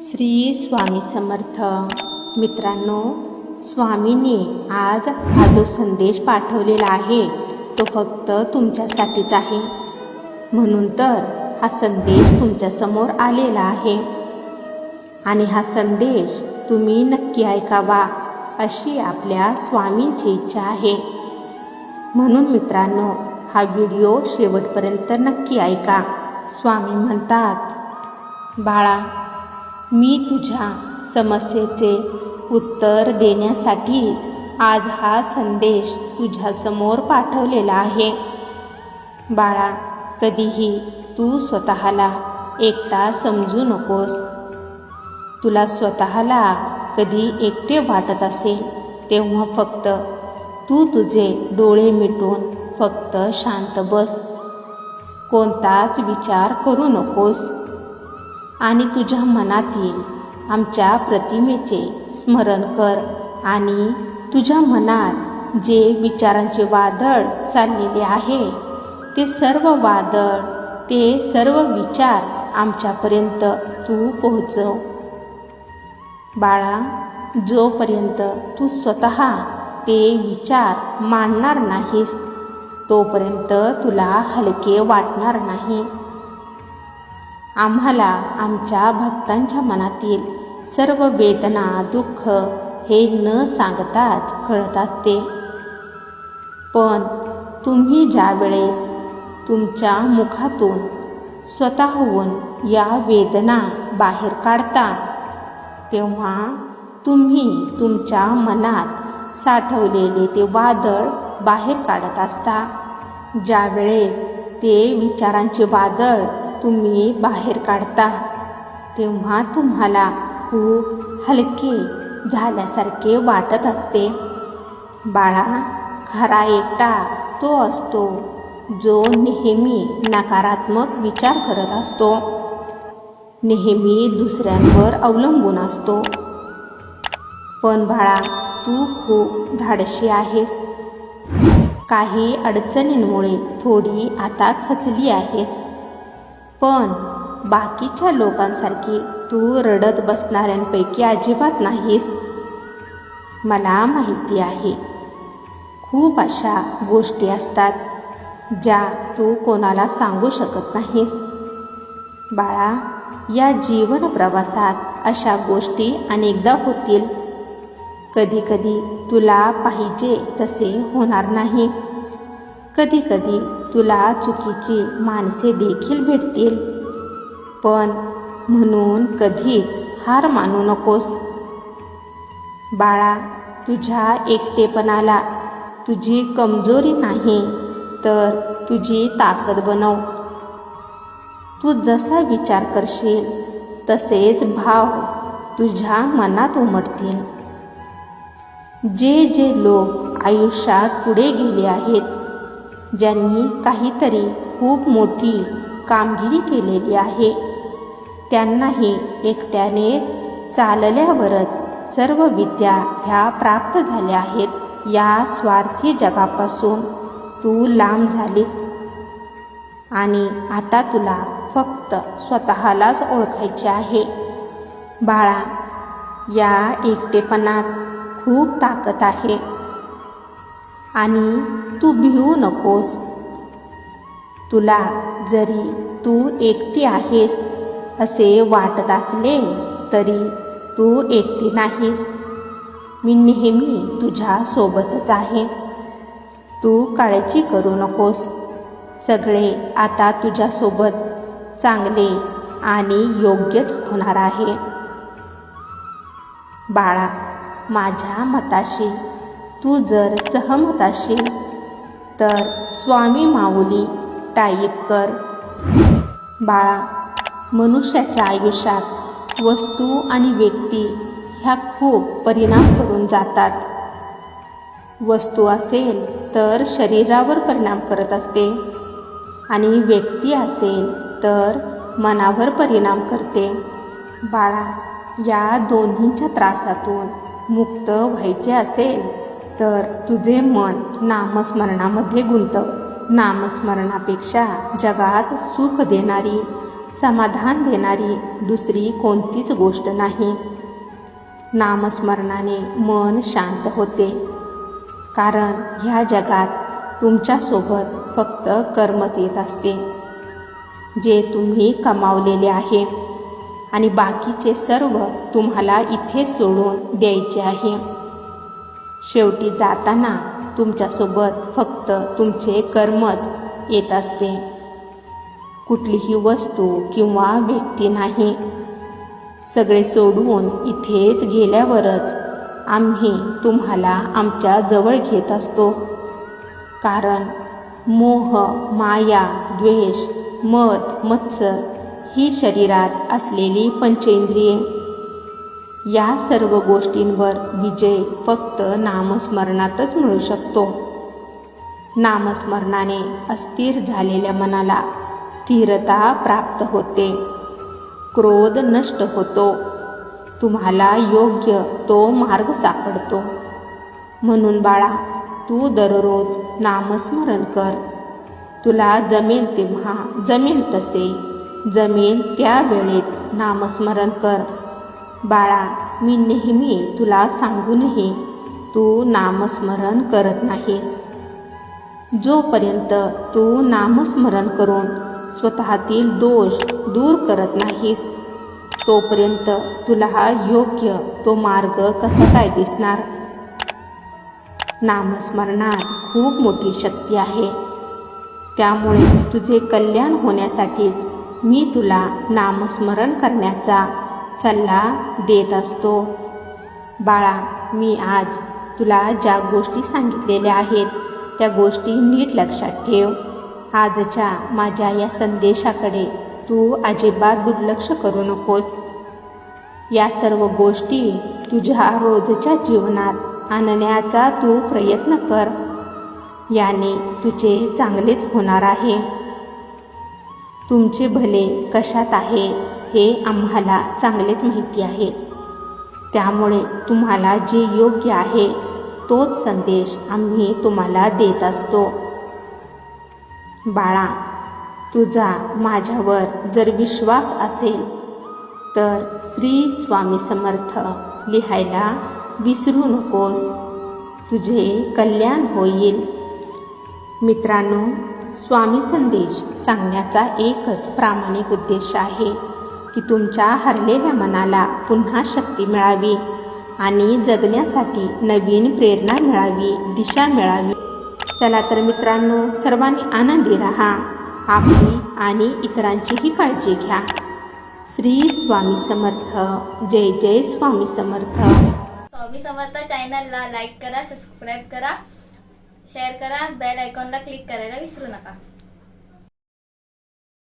श्री स्वामी समर्थ. मित्रांनो स्वामींनी आज हा जो संदेश पाठवलेला आहे तो फक्त तुमच्यासाठीच आहे. म्हणून तर हा संदेश तुमच्यासमोर आलेला आहे. आणि हा संदेश तुम्ही नक्की ऐकावा अशी आपल्या स्वामींची इच्छा आहे. म्हणून मित्रांनो हा व्हिडिओ शेवटपर्यंत नक्की ऐका. स्वामी म्हणतात बाळा मी तुझ्या समस्येचे उत्तर देण्यासाठीच आज हा संदेश तुझ्यासमोर पाठवलेला आहे. बाळा कधीही तू स्वतःला एकटा समजू नकोस. तुला स्वतःला कधी एकटे वाटत असेल तेव्हा फक्त तू तुझे डोळे मिटून फक्त शांत बस. कोणताच विचार करू नकोस. आणि तुझ्या मनातील आमच्या प्रतिमेचे स्मरण कर आणि तुझ्या मनात जे विचारांचे वादळ चाललेले आहे ते सर्व वादळ ते सर्व विचार आमच्यापर्यंत तू पोहोचव. बाळा जोपर्यंत तू स्वतः ते विचार मांडणार नाहीस तोपर्यंत तुला हलके वाटणार नाही. आम्हाला आमच्या भक्तांच्या मनातील सर्व वेदना दुःख हे न सांगताच कळत असते. पण तुम्ही ज्यावेळेस तुमच्या मुखातून स्वतःहून या वेदना बाहेर काढता तेव्हा तुम्ही तुमच्या मनात साठवलेले ते वादळ बाहेर काढत असता. ज्यावेळेस ते विचारांचे वादळ तुम्ही बाहेर काढता तेव्हा तुम्हाला खूप हलके झाल्यासारखे वाटत असते. बाळा खरा एकटा तो असतो जो नेहमी नकारात्मक विचार करत असतो. नेहमी दुसऱ्यांवर अवलंबून असतो. पण बाळा तू खूप धाडशी आहेस. काही अडचणींमुळे थोडी आता खचली आहेस. पण बाकीच्या लोकांसारखी तू रडत बसणाऱ्यांपैकी अजिबात नाहीस. मला माहिती आहे. खूप अशा गोष्टी असतात ज्या तू कोणाला सांगू शकत नाहीस. बाळा या जीवन प्रवासात अशा गोष्टी अनेकदा होतील. कधीकधी तुला पाहिजे तसे होणार नाही. कधीकधी तुला चुकीची माणसे देखील भेटतील. पण म्हणून कधीच हार मानू नकोस. बाळा तुझ्या एकटेपणाला तुझी कमजोरी नाही तर तुझी ताकद बनव. तू जसा विचार करशील तसेच भाव तुझ्या मनात उमटतील. जे जे लोक आयुष्यात पुढे गेले आहेत ज्यांनी काहीतरी खूप मोठी कामगिरी केलेली आहे. त्यांनाही एकट्यानेच चालल्यावरच सर्व विद्या ह्या प्राप्त झाल्या आहेत या स्वार्थी जगापासून. तू लांब झालीस. आणि आता तुला फक्त स्वतःलाच ओळखायचे आहे. बाळा या एकटेपणात खूप ताकद आहे. आणि तू भिवू नकोस. तुला जरी तू एकटी आहेस असे वाटत असले तरी तू एकटी नाहीस. मी नेहमी तुझ्या सोबतच आहे. तू काळजी करू नकोस. सगळे आता तुझ्यासोबत चांगले आणि योग्यच होणार आहे. बाळा माझ्या मताशी तू जर सहमत असशील तर स्वामी माऊली टाईप कर. बाळा मनुष्याच्या आयुष्यात वस्तू आणि व्यक्ती ह्या खूप परिणाम करून जातात. वस्तू असेल तर शरीरावर परिणाम करत असते आणि व्यक्ती असेल तर मनावर परिणाम करते. बाळा या दोन्हींच्या त्रासातून मुक्त व्हायचे असेल तर तुझे मन नामस्मरणामध्ये गुंतव. नामस्मरणापेक्षा जगात सुख देणारी समाधान देणारी दुसरी कोणतीच गोष्ट नाही. नामस्मरणाने मन शांत होते. कारण ह्या जगात तुमच्यासोबत फक्त कर्मच येत असते जे तुम्ही कमावलेले आहे. आणि बाकीचे सर्व तुम्हाला इथे सोडून द्यायचे आहे. शेवटी जाताना तुमच्यासोबत फक्त तुमचे कर्मच येत असते. कुठलीही वस्तू किंवा व्यक्ती नाही. सगळे सोडून इथेच गेल्यावरच आम्ही तुम्हाला आमच्या जवळ घेत असतो. कारण मोह माया द्वेष मत मत्सर ही शरीरात असलेली पंचेंद्रिये. या सर्व गोष्टींवर विजय फक्त नामस्मरणातच मिळू शकतो. नामस्मरणाने अस्थिर झालेल्या मनाला स्थिरता प्राप्त होते. क्रोध नष्ट होतो. तुम्हाला योग्य तो मार्ग सापडतो. म्हणून बाळा तू दररोज नामस्मरण कर. तुला जमेल तेव्हा जमेल तसे. जमेल त्या वेळेत नामस्मरण कर. बाळा मी नेहमी तुला सांगूनही तू नामस्मरण करत नाहीस. जोपर्यंत तू नामस्मरण करून स्वतःतील दोष दूर करत नाहीस तोपर्यंत तुला हा योग्य तो मार्ग कसा काय दिसणार? नामस्मरणात खूप मोठी शक्ती आहे. त्यामुळे तुझे कल्याण होण्यासाठीच मी तुला नामस्मरण करण्याचा सल्ला देत असतो. बाळा मी आज तुला ज्या गोष्टी सांगितलेल्या आहेत त्या गोष्टी नीट लक्षात ठेव. आजच्या माझ्या या संदेशाकडे तू अजिबात दुर्लक्ष करू नकोस. या सर्व गोष्टी तुझ्या रोजच्या जीवनात आणण्याचा तू प्रयत्न कर. याने तुझे चांगलेच होणार आहे. तुमचे भले कशात आहे हे आम्हाला चांगलेच माहिती आहे. त्यामुळे तुम्हाला जे योग्य आहे तोच संदेश आम्ही तुम्हाला देत असतो. बाळा तुझा माझ्यावर जर विश्वास असेल तर श्री स्वामी समर्थ लिहायला विसरू नकोस. तुझे कल्याण होईल. मित्रांनो स्वामी संदेश सांगण्याचा एकच प्रामाणिक उद्देश आहे. की तुमच्या हरलेल्या मनाला पुन्हा शक्ती मिळावी आणि जगण्यासाठी नवीन प्रेरणा मिळावी दिशा मिळावी. चला तर मित्रांनो सर्वांनी आनंदी राहा. आपली आणि इतरांचीही काळजी घ्या. श्री स्वामी समर्थ. जय जय स्वामी समर्थ. स्वामी समर्थ चॅनलला लाईक करा सबस्क्राईब करा शेअर करा बेल आयकॉनला क्लिक करायला विसरू नका.